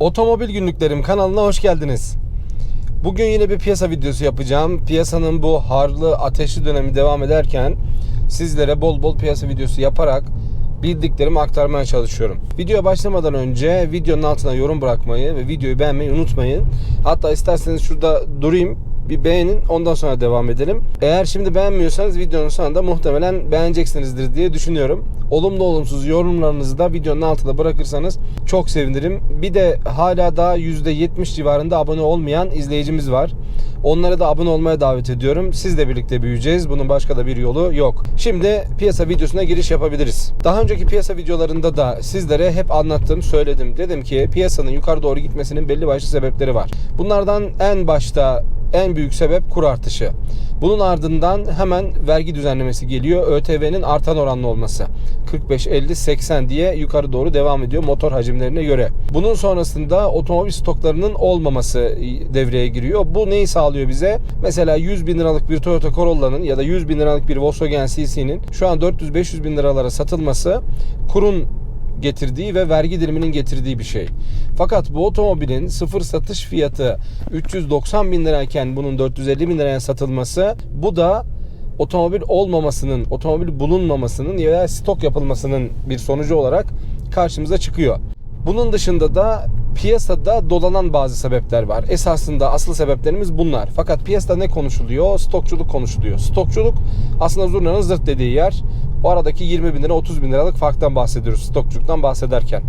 Otomobil Günlüklerim kanalına hoş geldiniz. Bugün yine bir piyasa videosu yapacağım. Piyasanın bu harlı, ateşli dönemi devam ederken sizlere bol bol piyasa videosu yaparak bildiklerimi aktarmaya çalışıyorum. Videoya başlamadan önce videonun altına yorum bırakmayı ve videoyu beğenmeyi unutmayın. Hatta isterseniz şurada durayım bir beğenin ondan sonra devam edelim. Eğer şimdi beğenmiyorsanız videonun sonunda muhtemelen beğeneceksinizdir diye düşünüyorum. Olumlu olumsuz yorumlarınızı da videonun altına bırakırsanız çok sevinirim. Bir de hala daha %70 civarında abone olmayan izleyicimiz var. Onlara da abone olmaya davet ediyorum. Sizle birlikte büyüyeceğiz. Bunun başka da bir yolu yok. Şimdi piyasa videosuna giriş yapabiliriz. Daha önceki piyasa videolarında da sizlere hep anlattım, söyledim. Dedim ki piyasanın yukarı doğru gitmesinin belli başlı sebepleri var. Bunlardan en başta en büyük sebep kur artışı. Bunun ardından hemen vergi düzenlemesi geliyor. ÖTV'nin artan oranlı olması. 45, 50, 80 diye yukarı doğru devam ediyor motor hacimlerine göre. Bunun sonrasında otomobil stoklarının olmaması devreye giriyor. Bu neyi sağlıyor bize? Mesela 100 bin liralık bir Toyota Corolla'nın ya da 100 bin liralık bir Volkswagen CC'nin şu an 400-500 bin liralara satılması kurun getirdiği ve vergi diliminin getirdiği bir şey. Fakat bu otomobilin sıfır satış fiyatı 390 bin lirayken bunun 450 bin liraya satılması bu da otomobil olmamasının, otomobil bulunmamasının ya stok yapılmasının bir sonucu olarak karşımıza çıkıyor. Bunun dışında da piyasada dolanan bazı sebepler var. Esasında asıl sebeplerimiz bunlar. Fakat piyasada ne konuşuluyor? Stokçuluk konuşuluyor. Stokçuluk aslında zurnanın zırt dediği yer. Aradaki 20 bin lira 30 bin liralık farktan bahsediyoruz stokçuluktan bahsederken.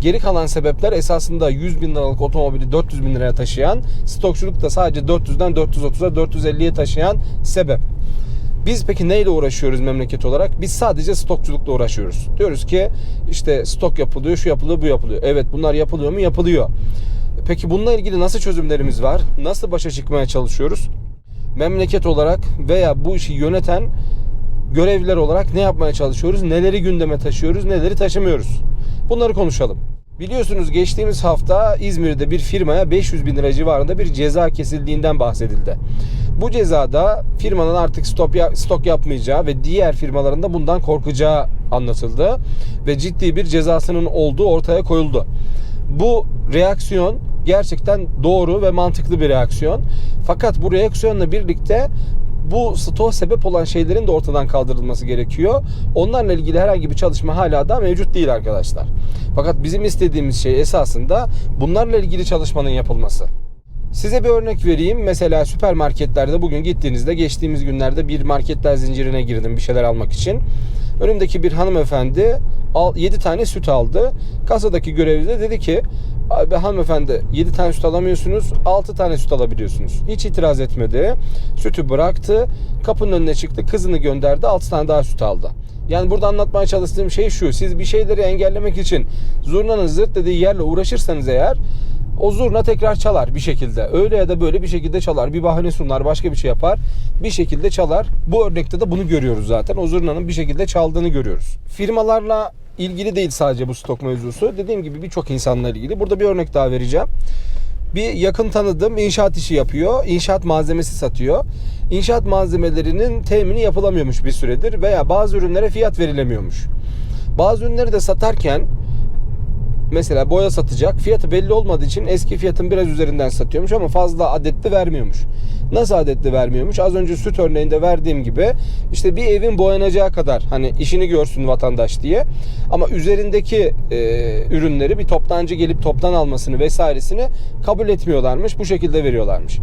Geri kalan sebepler esasında 100 bin liralık otomobili 400 bin liraya taşıyan, stokçuluk da sadece 400'den 430'a 450'ye taşıyan sebep. Biz peki neyle uğraşıyoruz memleket olarak? Biz sadece stokçulukla uğraşıyoruz. Diyoruz ki işte stok yapılıyor, şu yapılıyor, bu yapılıyor. Evet bunlar yapılıyor mu? Yapılıyor. Peki bununla ilgili nasıl çözümlerimiz var? Nasıl başa çıkmaya çalışıyoruz? Memleket olarak veya bu işi yöneten görevliler olarak ne yapmaya çalışıyoruz? Neleri gündeme taşıyoruz, neleri taşımıyoruz? Bunları konuşalım. Biliyorsunuz geçtiğimiz hafta İzmir'de bir firmaya 500 bin lira civarında bir ceza kesildiğinden bahsedildi. Bu cezada firmanın artık stok, stok yapmayacağı ve diğer firmaların da bundan korkacağı anlatıldı. Ve ciddi bir cezasının olduğu ortaya koyuldu. Bu reaksiyon gerçekten doğru ve mantıklı bir reaksiyon. Fakat bu reaksiyonla birlikte bu stok sebep olan şeylerin de ortadan kaldırılması gerekiyor. Onlarla ilgili herhangi bir çalışma hala da mevcut değil arkadaşlar. Fakat bizim istediğimiz şey esasında bunlarla ilgili çalışmanın yapılması. Size bir örnek vereyim. Mesela süpermarketlerde bugün gittiğinizde geçtiğimiz günlerde bir marketler zincirine girdim bir şeyler almak için. Önümdeki bir hanımefendi 7 tane süt aldı. Kasadaki görevli de dedi ki Abi hanımefendi 7 tane süt alamıyorsunuz 6 tane süt alabiliyorsunuz. Hiç itiraz etmedi. Sütü bıraktı. Kapının önüne çıktı. Kızını gönderdi 6 tane daha süt aldı. Yani burada anlatmaya çalıştığım şey şu. Siz bir şeyleri engellemek için zurnanın zırt dediği yerle uğraşırsanız eğer o zurna tekrar çalar bir şekilde. Öyle ya da böyle bir şekilde çalar. Bir bahane sunar, başka bir şey yapar. Bir şekilde çalar. Bu örnekte de bunu görüyoruz zaten. O zurnanın bir şekilde çaldığını görüyoruz. Firmalarla ilgili değil sadece bu stok mevzusu. Dediğim gibi birçok insanla ilgili. Burada bir örnek daha vereceğim. Bir yakın tanıdığım inşaat işi yapıyor. İnşaat malzemesi satıyor. İnşaat malzemelerinin temini yapılamıyormuş bir süredir veya bazı ürünlere fiyat verilemiyormuş. Bazı ürünleri de satarken mesela boya satacak. Fiyatı belli olmadığı için eski fiyatın biraz üzerinden satıyormuş ama fazla adetli vermiyormuş. Nasıl adetli vermiyormuş? Az önce süt örneğinde verdiğim gibi işte bir evin boyanacağı kadar hani işini görsün vatandaş diye. Ama üzerindeki e, ürünleri bir toptancı gelip toptan almasını vesairesini kabul etmiyorlarmış. Bu şekilde veriyorlarmış.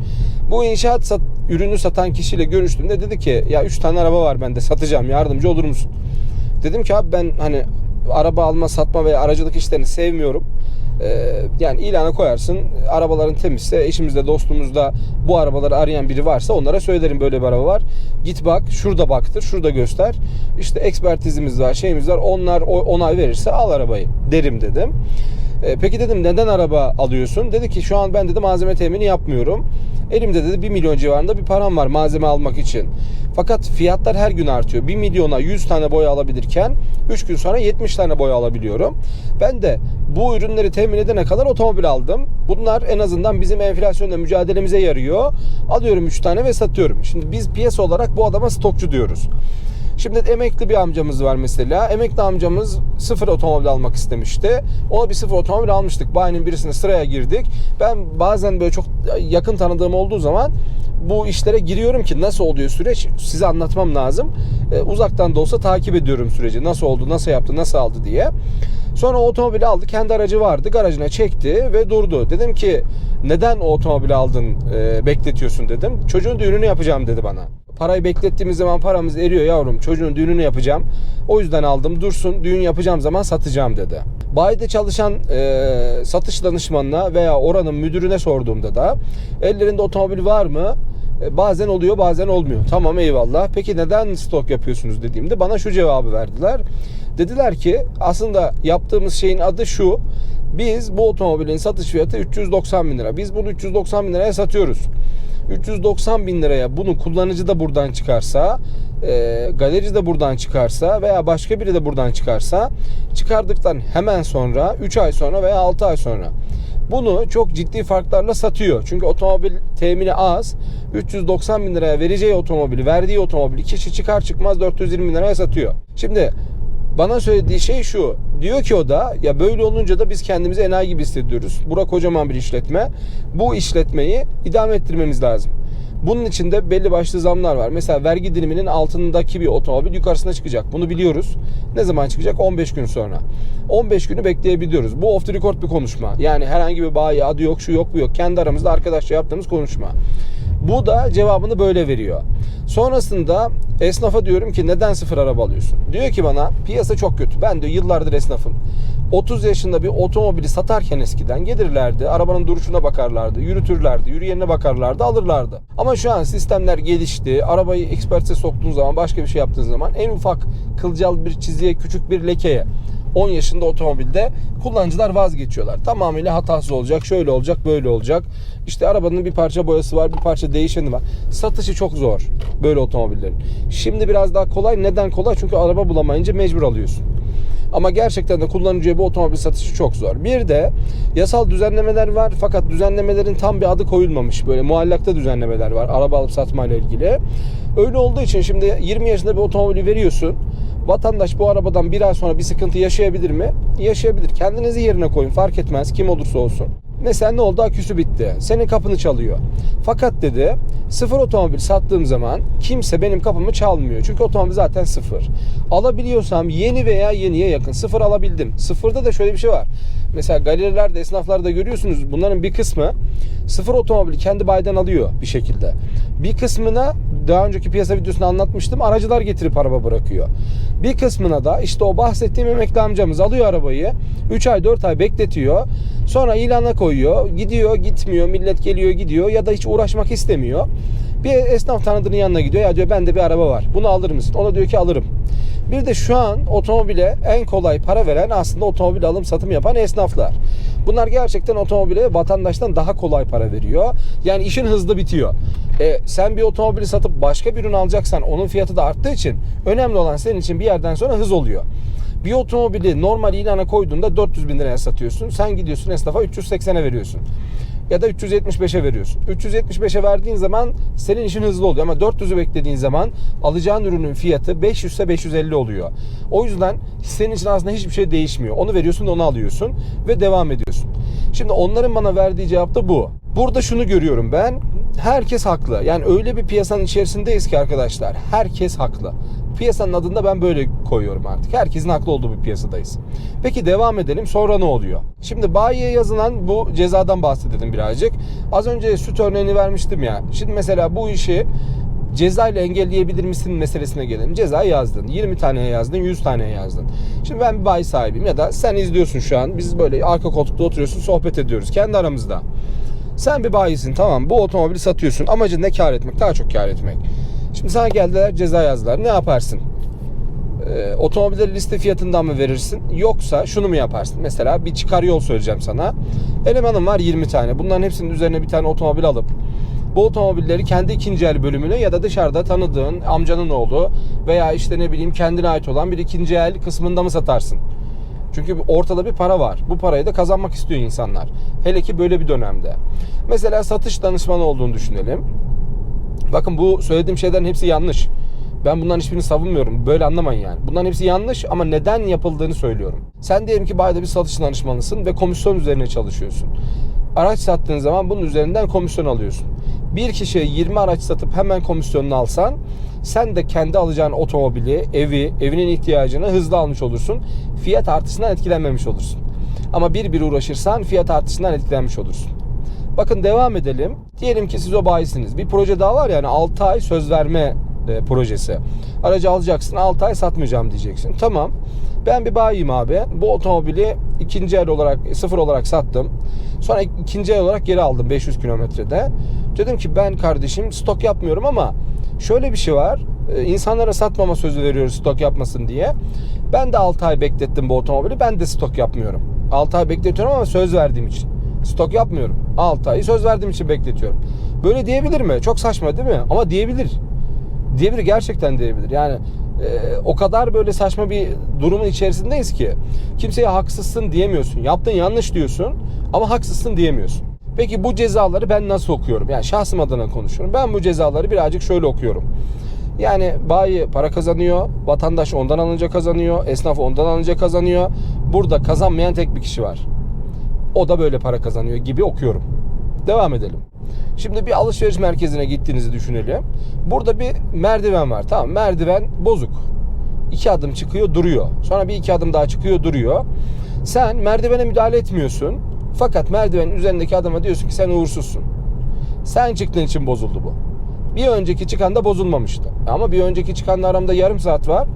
Bu inşaat sat, ürünü satan kişiyle görüştüğümde dedi ki ya 3 tane araba var bende satacağım yardımcı olur musun? Dedim ki abi ben hani araba alma satma veya aracılık işlerini sevmiyorum. Ee, yani ilana koyarsın arabaların temizse eşimizde dostumuzda bu arabaları arayan biri varsa onlara söylerim böyle bir araba var. Git bak şurada baktır şurada göster. İşte ekspertizimiz var şeyimiz var onlar onay verirse al arabayı derim dedim. E, peki dedim neden araba alıyorsun? Dedi ki şu an ben dedi malzeme temini yapmıyorum. Elimde dedi 1 milyon civarında bir param var malzeme almak için. Fakat fiyatlar her gün artıyor. 1 milyona 100 tane boya alabilirken 3 gün sonra 70 tane boya alabiliyorum. Ben de bu ürünleri temin edene kadar otomobil aldım. Bunlar en azından bizim enflasyonla mücadelemize yarıyor. Alıyorum 3 tane ve satıyorum. Şimdi biz piyasa olarak bu adama stokçu diyoruz. Şimdi emekli bir amcamız var mesela. Emekli amcamız sıfır otomobil almak istemişti. Ona bir sıfır otomobil almıştık. Bayinin birisine sıraya girdik. Ben bazen böyle çok yakın tanıdığım olduğu zaman bu işlere giriyorum ki nasıl oluyor süreç size anlatmam lazım. Ee, uzaktan da olsa takip ediyorum süreci. Nasıl oldu, nasıl yaptı, nasıl aldı diye. Sonra o otomobili aldı. Kendi aracı vardı. Garajına çekti ve durdu. Dedim ki neden o otomobili aldın e, bekletiyorsun dedim. Çocuğun düğününü yapacağım dedi bana. Parayı beklettiğimiz zaman paramız eriyor yavrum. Çocuğun düğününü yapacağım. O yüzden aldım. Dursun düğün yapacağım zaman satacağım dedi. Bayide çalışan e, satış danışmanına veya oranın müdürüne sorduğumda da ellerinde otomobil var mı? E, Bazen oluyor bazen olmuyor. Tamam eyvallah. Peki neden stok yapıyorsunuz dediğimde bana şu cevabı verdiler. Dediler ki aslında yaptığımız şeyin adı şu. Biz bu otomobilin satış fiyatı 390 bin lira. Biz bunu 390 bin liraya satıyoruz. 390 bin liraya bunu kullanıcı da buradan çıkarsa, e, galerici de buradan çıkarsa veya başka biri de buradan çıkarsa çıkardıktan hemen sonra 3 ay sonra veya 6 ay sonra bunu çok ciddi farklarla satıyor. Çünkü otomobil temini az. 390 bin liraya vereceği otomobili, verdiği otomobili kişi çıkar çıkmaz 420 bin liraya satıyor. Şimdi bana söylediği şey şu. Diyor ki o da ya böyle olunca da biz kendimizi enayi gibi hissediyoruz. Bura kocaman bir işletme. Bu işletmeyi idame ettirmemiz lazım. Bunun için de belli başlı zamlar var. Mesela vergi diliminin altındaki bir otomobil yukarısına çıkacak. Bunu biliyoruz. Ne zaman çıkacak? 15 gün sonra. 15 günü bekleyebiliyoruz. Bu off the record bir konuşma. Yani herhangi bir bayi adı yok, şu yok, bu yok. Kendi aramızda arkadaşça yaptığımız konuşma. Bu da cevabını böyle veriyor. Sonrasında esnafa diyorum ki neden sıfır araba alıyorsun? Diyor ki bana piyasa çok kötü. Ben diyor yıllardır esnafım. 30 yaşında bir otomobili satarken eskiden gelirlerdi. Arabanın duruşuna bakarlardı, yürütürlerdi, yürüyenine bakarlardı, alırlardı. Ama şu an sistemler gelişti. Arabayı ekspertize soktuğun zaman, başka bir şey yaptığın zaman en ufak kılcal bir çizgiye, küçük bir lekeye 10 yaşında otomobilde kullanıcılar vazgeçiyorlar. Tamamıyla hatasız olacak, şöyle olacak, böyle olacak. İşte arabanın bir parça boyası var, bir parça değişeni var. Satışı çok zor böyle otomobillerin. Şimdi biraz daha kolay. Neden kolay? Çünkü araba bulamayınca mecbur alıyorsun. Ama gerçekten de kullanıcıya bu otomobil satışı çok zor. Bir de yasal düzenlemeler var fakat düzenlemelerin tam bir adı koyulmamış. Böyle muallakta düzenlemeler var araba alıp satmayla ilgili. Öyle olduğu için şimdi 20 yaşında bir otomobili veriyorsun. Vatandaş bu arabadan bir ay sonra bir sıkıntı yaşayabilir mi? Yaşayabilir. Kendinizi yerine koyun fark etmez kim olursa olsun. Mesela ne oldu? Aküsü bitti. Senin kapını çalıyor. Fakat dedi sıfır otomobil sattığım zaman kimse benim kapımı çalmıyor. Çünkü otomobil zaten sıfır. Alabiliyorsam yeni veya yeniye yakın sıfır alabildim. Sıfırda da şöyle bir şey var. Mesela galerilerde, esnaflarda görüyorsunuz bunların bir kısmı sıfır otomobili kendi bayiden alıyor bir şekilde. Bir kısmına daha önceki piyasa videosunda anlatmıştım. Aracılar getirip araba bırakıyor. Bir kısmına da işte o bahsettiğim emekli amcamız alıyor arabayı. 3 ay 4 ay bekletiyor. Sonra ilana koyuyor. Gidiyor gitmiyor. Millet geliyor gidiyor. Ya da hiç uğraşmak istemiyor. Bir esnaf tanıdığının yanına gidiyor. Ya diyor bende bir araba var. Bunu alır mısın? Ona diyor ki alırım. Bir de şu an otomobile en kolay para veren aslında otomobil alım satım yapan esnaflar. Bunlar gerçekten otomobile vatandaştan daha kolay para veriyor. Yani işin hızlı bitiyor. E, sen bir otomobili satıp başka bir ürün alacaksan onun fiyatı da arttığı için önemli olan senin için bir yerden sonra hız oluyor. Bir otomobili normal ilana koyduğunda 400 bin liraya satıyorsun. Sen gidiyorsun esnafa 380'e veriyorsun. Ya da 375'e veriyorsun. 375'e verdiğin zaman senin işin hızlı oluyor. Ama 400'ü beklediğin zaman alacağın ürünün fiyatı 500 ise 550 oluyor. O yüzden senin için aslında hiçbir şey değişmiyor. Onu veriyorsun onu alıyorsun ve devam ediyorsun. Şimdi onların bana verdiği cevap da bu. Burada şunu görüyorum ben. Herkes haklı. Yani öyle bir piyasanın içerisindeyiz ki arkadaşlar. Herkes haklı. Piyasanın adında ben böyle koyuyorum artık. Herkesin haklı olduğu bir piyasadayız. Peki devam edelim. Sonra ne oluyor? Şimdi bayiye yazılan bu cezadan bahsedelim birazcık. Az önce süt örneğini vermiştim ya. Şimdi mesela bu işi ceza ile engelleyebilir misin meselesine gelelim. Ceza yazdın. 20 taneye yazdın, 100 taneye yazdın. Şimdi ben bir bayi sahibiyim ya da sen izliyorsun şu an. Biz böyle arka koltukta oturuyorsun, sohbet ediyoruz kendi aramızda. Sen bir bayisin tamam bu otomobili satıyorsun. Amacın ne kar etmek? Daha çok kar etmek. Şimdi sana geldiler ceza yazdılar. Ne yaparsın? Ee, otomobilleri liste fiyatından mı verirsin? Yoksa şunu mu yaparsın? Mesela bir çıkar yol söyleyeceğim sana. Elemanım var 20 tane. Bunların hepsinin üzerine bir tane otomobil alıp bu otomobilleri kendi ikinci el bölümüne ya da dışarıda tanıdığın amcanın oğlu veya işte ne bileyim kendine ait olan bir ikinci el kısmında mı satarsın? Çünkü ortada bir para var. Bu parayı da kazanmak istiyor insanlar. Hele ki böyle bir dönemde. Mesela satış danışmanı olduğunu düşünelim. Bakın bu söylediğim şeylerin hepsi yanlış. Ben bunların hiçbirini savunmuyorum. Böyle anlamayın yani. Bunların hepsi yanlış ama neden yapıldığını söylüyorum. Sen diyelim ki bayda bir satış danışmanısın ve komisyon üzerine çalışıyorsun. Araç sattığın zaman bunun üzerinden komisyon alıyorsun. Bir kişiye 20 araç satıp hemen komisyonunu alsan sen de kendi alacağın otomobili, evi, evinin ihtiyacını hızlı almış olursun. Fiyat artışından etkilenmemiş olursun. Ama bir bir uğraşırsan fiyat artışından etkilenmiş olursun. Bakın devam edelim. Diyelim ki siz o bayisiniz. Bir proje daha var yani 6 ay söz verme e, projesi. Aracı alacaksın 6 ay satmayacağım diyeceksin. Tamam. Ben bir bayiyim abi. Bu otomobili ikinci el olarak sıfır olarak sattım. Sonra ikinci el olarak geri aldım 500 kilometrede. Dedim ki ben kardeşim stok yapmıyorum ama şöyle bir şey var. E, insanlara satmama sözü veriyoruz stok yapmasın diye. Ben de 6 ay beklettim bu otomobili. Ben de stok yapmıyorum. 6 ay bekletiyorum ama söz verdiğim için. Stok yapmıyorum. 6 ayı söz verdiğim için bekletiyorum. Böyle diyebilir mi? Çok saçma değil mi? Ama diyebilir. Diyebilir gerçekten diyebilir. Yani e, o kadar böyle saçma bir durumun içerisindeyiz ki kimseye haksızsın diyemiyorsun. Yaptın yanlış diyorsun ama haksızsın diyemiyorsun. Peki bu cezaları ben nasıl okuyorum? Yani şahsım adına konuşuyorum. Ben bu cezaları birazcık şöyle okuyorum. Yani bayi para kazanıyor, vatandaş ondan alınca kazanıyor, esnaf ondan alınca kazanıyor. Burada kazanmayan tek bir kişi var. O da böyle para kazanıyor gibi okuyorum. Devam edelim. Şimdi bir alışveriş merkezine gittiğinizi düşünelim. Burada bir merdiven var. Tamam merdiven bozuk. İki adım çıkıyor duruyor. Sonra bir iki adım daha çıkıyor duruyor. Sen merdivene müdahale etmiyorsun. Fakat merdivenin üzerindeki adama diyorsun ki sen uğursuzsun. Sen çıktığın için bozuldu bu. Bir önceki çıkan da bozulmamıştı. Ama bir önceki çıkanla aramda yarım saat var.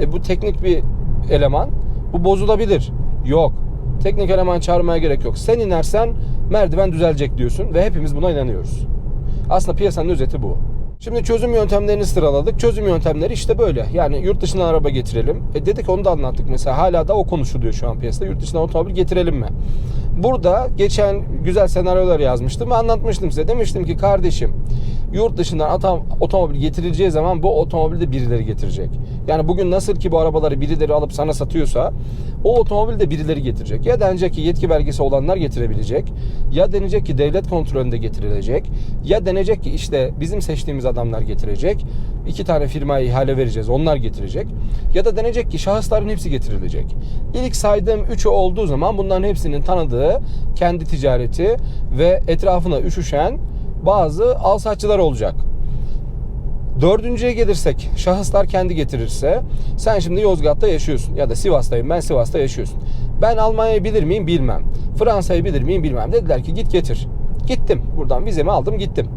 E, bu teknik bir eleman. Bu bozulabilir. Yok. Teknik eleman çağırmaya gerek yok. Sen inersen merdiven düzelecek diyorsun ve hepimiz buna inanıyoruz. Aslında piyasanın özeti bu. Şimdi çözüm yöntemlerini sıraladık. Çözüm yöntemleri işte böyle. Yani yurt dışından araba getirelim. E dedik onu da anlattık mesela. Hala da o konuşuluyor şu an piyasada. Yurt dışından otomobil getirelim mi? Burada geçen güzel senaryolar yazmıştım anlatmıştım size. Demiştim ki kardeşim yurt dışından otomobil getirileceği zaman bu otomobili de birileri getirecek. Yani bugün nasıl ki bu arabaları birileri alıp sana satıyorsa o otomobil de birileri getirecek. Ya denecek ki yetki belgesi olanlar getirebilecek. Ya denecek ki devlet kontrolünde getirilecek. Ya denecek ki işte bizim seçtiğimiz adamlar getirecek. İki tane firmaya ihale vereceğiz. Onlar getirecek. Ya da denecek ki şahısların hepsi getirilecek. İlk saydığım üçü olduğu zaman bunların hepsinin tanıdığı kendi ticareti ve etrafına üşüşen bazı alsatçılar olacak. Dördüncüye gelirsek şahıslar kendi getirirse sen şimdi Yozgat'ta yaşıyorsun ya da Sivas'tayım ben Sivas'ta yaşıyorsun. Ben Almanya'yı bilir miyim bilmem. Fransa'yı bilir miyim bilmem. Dediler ki git getir. Gittim buradan vizemi aldım gittim.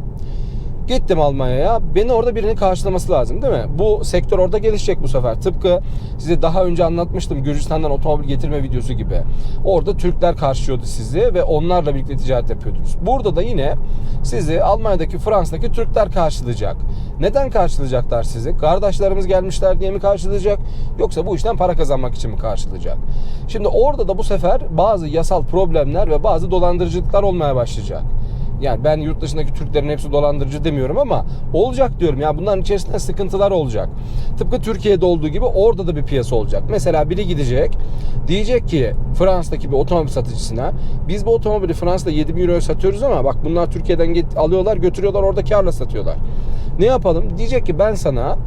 Gittim Almanya'ya. Beni orada birinin karşılaması lazım değil mi? Bu sektör orada gelişecek bu sefer. Tıpkı size daha önce anlatmıştım Gürcistan'dan otomobil getirme videosu gibi. Orada Türkler karşılıyordu sizi ve onlarla birlikte ticaret yapıyordunuz. Burada da yine sizi Almanya'daki, Fransa'daki Türkler karşılayacak. Neden karşılayacaklar sizi? Kardeşlerimiz gelmişler diye mi karşılayacak? Yoksa bu işten para kazanmak için mi karşılayacak? Şimdi orada da bu sefer bazı yasal problemler ve bazı dolandırıcılıklar olmaya başlayacak. Yani ben yurt dışındaki Türklerin hepsi dolandırıcı demiyorum ama olacak diyorum. Ya bunların içerisinde sıkıntılar olacak. Tıpkı Türkiye'de olduğu gibi orada da bir piyasa olacak. Mesela biri gidecek diyecek ki Fransa'daki bir otomobil satıcısına biz bu otomobili Fransa'da 7 bin euroya satıyoruz ama bak bunlar Türkiye'den alıyorlar götürüyorlar orada karla satıyorlar. Ne yapalım? Diyecek ki ben sana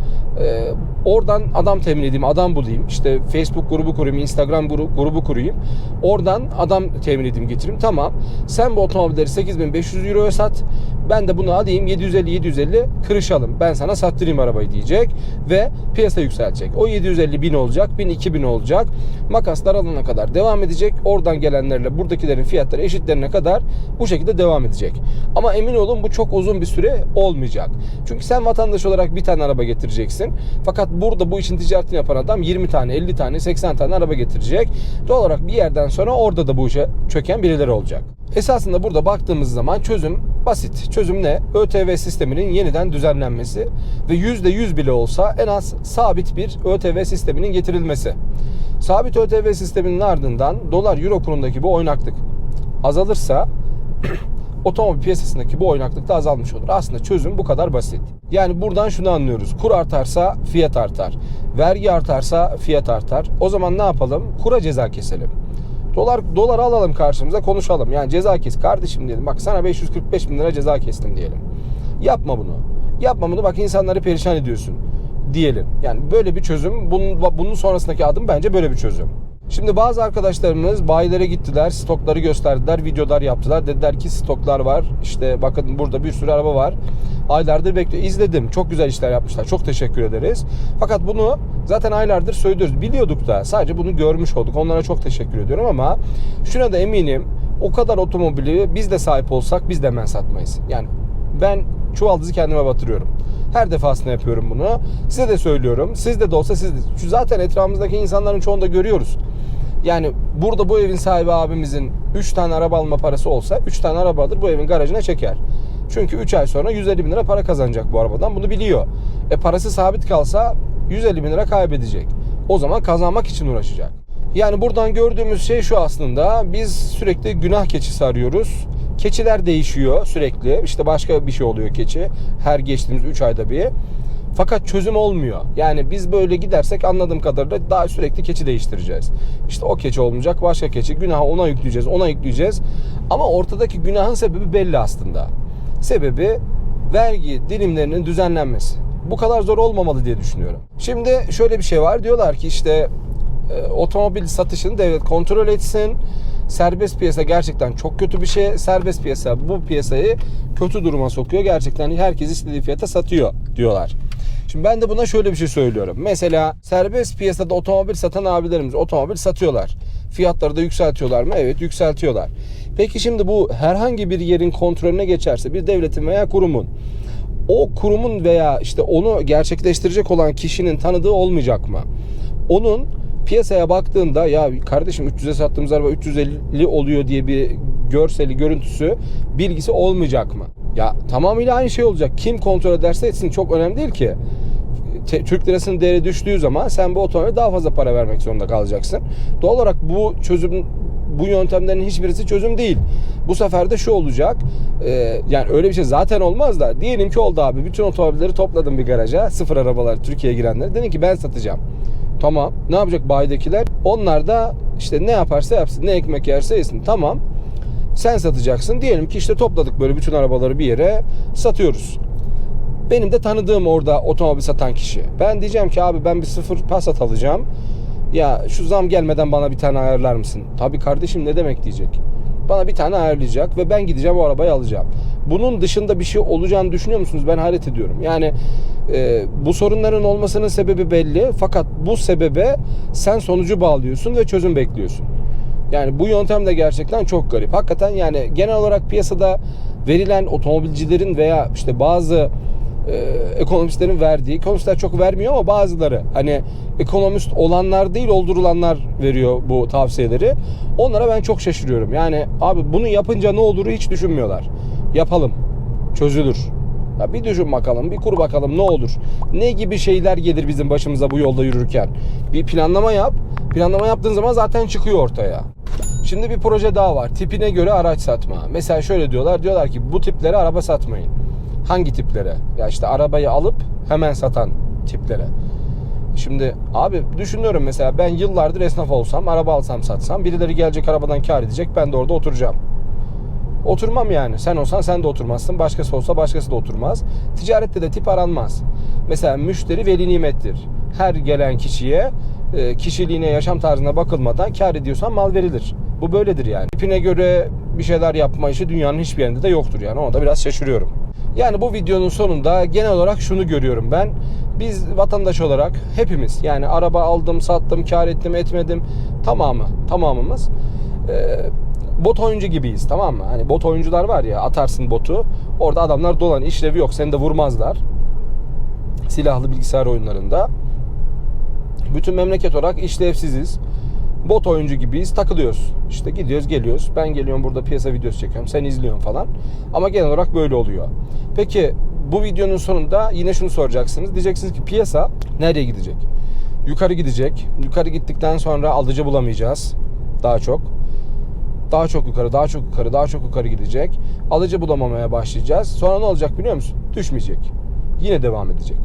e, oradan adam temin edeyim, adam bulayım. İşte Facebook grubu kurayım, Instagram grubu, grubu kurayım. Oradan adam temin edeyim, getireyim. Tamam. Sen bu otomobilleri 8500 euroya sat. Ben de bunu alayım 750-750 kırışalım. Ben sana sattırayım arabayı diyecek ve piyasa yükselecek. O 750 bin olacak, 1000 2000 olacak. Makaslar alana kadar devam edecek. Oradan gelenlerle buradakilerin fiyatları eşitlerine kadar bu şekilde devam edecek. Ama emin olun bu çok uzun bir süre olmayacak. Çünkü sen vatandaş olarak bir tane araba getireceksin. Fakat burada bu işin ticaretini yapan adam 20 tane, 50 tane, 80 tane araba getirecek. Doğal olarak bir yerden sonra orada da bu işe çöken birileri olacak. Esasında burada baktığımız zaman çözüm basit. Çözüm ne? ÖTV sisteminin yeniden düzenlenmesi ve %100 bile olsa en az sabit bir ÖTV sisteminin getirilmesi. Sabit ÖTV sisteminin ardından dolar euro kurundaki bu oynaklık azalırsa otomobil piyasasındaki bu oynaklık da azalmış olur. Aslında çözüm bu kadar basit. Yani buradan şunu anlıyoruz. Kur artarsa fiyat artar. Vergi artarsa fiyat artar. O zaman ne yapalım? Kura ceza keselim. Dolar dolar alalım karşımıza konuşalım. Yani ceza kes kardeşim diyelim. Bak sana 545 bin lira ceza kestim diyelim. Yapma bunu. Yapma bunu bak insanları perişan ediyorsun. diyelim. Yani böyle bir çözüm. Bunun, bunun sonrasındaki adım bence böyle bir çözüm. Şimdi bazı arkadaşlarımız bayilere gittiler, stokları gösterdiler, videolar yaptılar. Dediler ki stoklar var. İşte bakın burada bir sürü araba var. Aylardır bekliyor. İzledim. Çok güzel işler yapmışlar. Çok teşekkür ederiz. Fakat bunu zaten aylardır söylüyoruz. Biliyorduk da. Sadece bunu görmüş olduk. Onlara çok teşekkür ediyorum ama şuna da eminim. O kadar otomobili biz de sahip olsak biz de hemen satmayız. Yani ben çuvaldızı kendime batırıyorum. Her defasında yapıyorum bunu. Size de söylüyorum. Sizde de olsa siz de. Zaten etrafımızdaki insanların çoğunu görüyoruz. Yani burada bu evin sahibi abimizin 3 tane araba alma parası olsa 3 tane araba alır bu evin garajına çeker. Çünkü 3 ay sonra 150 bin lira para kazanacak bu arabadan. Bunu biliyor. E parası sabit kalsa 150 bin lira kaybedecek. O zaman kazanmak için uğraşacak. Yani buradan gördüğümüz şey şu aslında. Biz sürekli günah keçisi arıyoruz. Keçiler değişiyor sürekli. İşte başka bir şey oluyor keçi. Her geçtiğimiz 3 ayda bir. Fakat çözüm olmuyor. Yani biz böyle gidersek anladığım kadarıyla daha sürekli keçi değiştireceğiz. İşte o keçi olmayacak başka keçi. Günahı ona yükleyeceğiz, ona yükleyeceğiz. Ama ortadaki günahın sebebi belli aslında. Sebebi vergi dilimlerinin düzenlenmesi. Bu kadar zor olmamalı diye düşünüyorum. Şimdi şöyle bir şey var. Diyorlar ki işte e, otomobil satışını devlet kontrol etsin. Serbest piyasa gerçekten çok kötü bir şey. Serbest piyasa bu piyasayı kötü duruma sokuyor. Gerçekten herkes istediği fiyata satıyor diyorlar. Şimdi ben de buna şöyle bir şey söylüyorum. Mesela serbest piyasada otomobil satan abilerimiz otomobil satıyorlar. Fiyatları da yükseltiyorlar mı? Evet yükseltiyorlar. Peki şimdi bu herhangi bir yerin kontrolüne geçerse bir devletin veya kurumun o kurumun veya işte onu gerçekleştirecek olan kişinin tanıdığı olmayacak mı? Onun piyasaya baktığında ya kardeşim 300'e sattığımız araba 350 oluyor diye bir görseli, görüntüsü, bilgisi olmayacak mı? Ya tamamıyla aynı şey olacak. Kim kontrol ederse etsin çok önemli değil ki. Türk lirasının değeri düştüğü zaman sen bu otomobile daha fazla para vermek zorunda kalacaksın. Doğal olarak bu çözüm bu yöntemlerin hiçbirisi çözüm değil. Bu sefer de şu olacak. e, yani öyle bir şey zaten olmaz da diyelim ki oldu abi. Bütün otomobilleri topladım bir garaja. Sıfır arabalar Türkiye'ye girenleri. Dedin ki ben satacağım. Tamam. Ne yapacak bayidekiler? Onlar da işte ne yaparsa yapsın. Ne ekmek yerse yesin. Tamam. Sen satacaksın. Diyelim ki işte topladık böyle bütün arabaları bir yere satıyoruz. Benim de tanıdığım orada otomobil satan kişi. Ben diyeceğim ki abi ben bir sıfır Passat alacağım. Ya şu zam gelmeden bana bir tane ayarlar mısın? Tabii kardeşim ne demek diyecek. Bana bir tane ayarlayacak ve ben gideceğim o arabayı alacağım. Bunun dışında bir şey olacağını düşünüyor musunuz? Ben hayret ediyorum. Yani e, bu sorunların olmasının sebebi belli. Fakat bu sebebe sen sonucu bağlıyorsun ve çözüm bekliyorsun. Yani bu yöntem de gerçekten çok garip. Hakikaten yani genel olarak piyasada verilen otomobilcilerin veya işte bazı e, ekonomistlerin verdiği, ekonomistler çok vermiyor ama bazıları hani ekonomist olanlar değil oldurulanlar veriyor bu tavsiyeleri. Onlara ben çok şaşırıyorum. Yani abi bunu yapınca ne olur hiç düşünmüyorlar. Yapalım. Çözülür. Ya bir düşün bakalım, bir kur bakalım ne olur. Ne gibi şeyler gelir bizim başımıza bu yolda yürürken. Bir planlama yap. Planlama yaptığın zaman zaten çıkıyor ortaya. Şimdi bir proje daha var. Tipine göre araç satma. Mesela şöyle diyorlar. Diyorlar ki bu tiplere araba satmayın. Hangi tiplere? Ya işte arabayı alıp hemen satan tiplere. Şimdi abi düşünüyorum mesela ben yıllardır esnaf olsam, araba alsam satsam birileri gelecek arabadan kar edecek ben de orada oturacağım. Oturmam yani. Sen olsan sen de oturmazsın. Başkası olsa başkası da oturmaz. Ticarette de tip aranmaz. Mesela müşteri veli nimettir. Her gelen kişiye e, kişiliğine, yaşam tarzına bakılmadan kar ediyorsan mal verilir. Bu böyledir yani. Tipine göre bir şeyler yapma işi dünyanın hiçbir yerinde de yoktur yani. Ona da biraz şaşırıyorum. Yani bu videonun sonunda genel olarak şunu görüyorum ben. Biz vatandaş olarak hepimiz yani araba aldım, sattım, kar ettim, etmedim tamamı, tamamımız e, bot oyuncu gibiyiz tamam mı? Hani bot oyuncular var ya atarsın botu. Orada adamlar dolan işlevi yok. Seni de vurmazlar. Silahlı bilgisayar oyunlarında. Bütün memleket olarak işlevsiziz. Bot oyuncu gibiyiz. Takılıyoruz. İşte gidiyoruz geliyoruz. Ben geliyorum burada piyasa videosu çekiyorum. Sen izliyorsun falan. Ama genel olarak böyle oluyor. Peki bu videonun sonunda yine şunu soracaksınız. Diyeceksiniz ki piyasa nereye gidecek? Yukarı gidecek. Yukarı gittikten sonra alıcı bulamayacağız. Daha çok daha çok yukarı, daha çok yukarı, daha çok yukarı gidecek. Alıcı bulamamaya başlayacağız. Sonra ne olacak biliyor musun? Düşmeyecek. Yine devam edecek.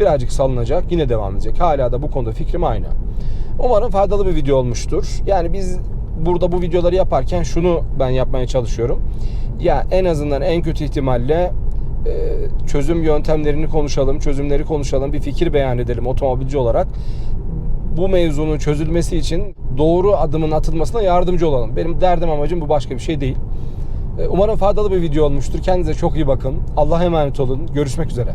Birazcık salınacak, yine devam edecek. Hala da bu konuda fikrim aynı. Umarım faydalı bir video olmuştur. Yani biz burada bu videoları yaparken şunu ben yapmaya çalışıyorum. Ya en azından en kötü ihtimalle e, çözüm yöntemlerini konuşalım, çözümleri konuşalım, bir fikir beyan edelim otomobilci olarak. Bu mevzunun çözülmesi için doğru adımın atılmasına yardımcı olalım. Benim derdim amacım bu başka bir şey değil. E, Umarım faydalı bir video olmuştur. Kendinize çok iyi bakın. Allah'a emanet olun. Görüşmek üzere.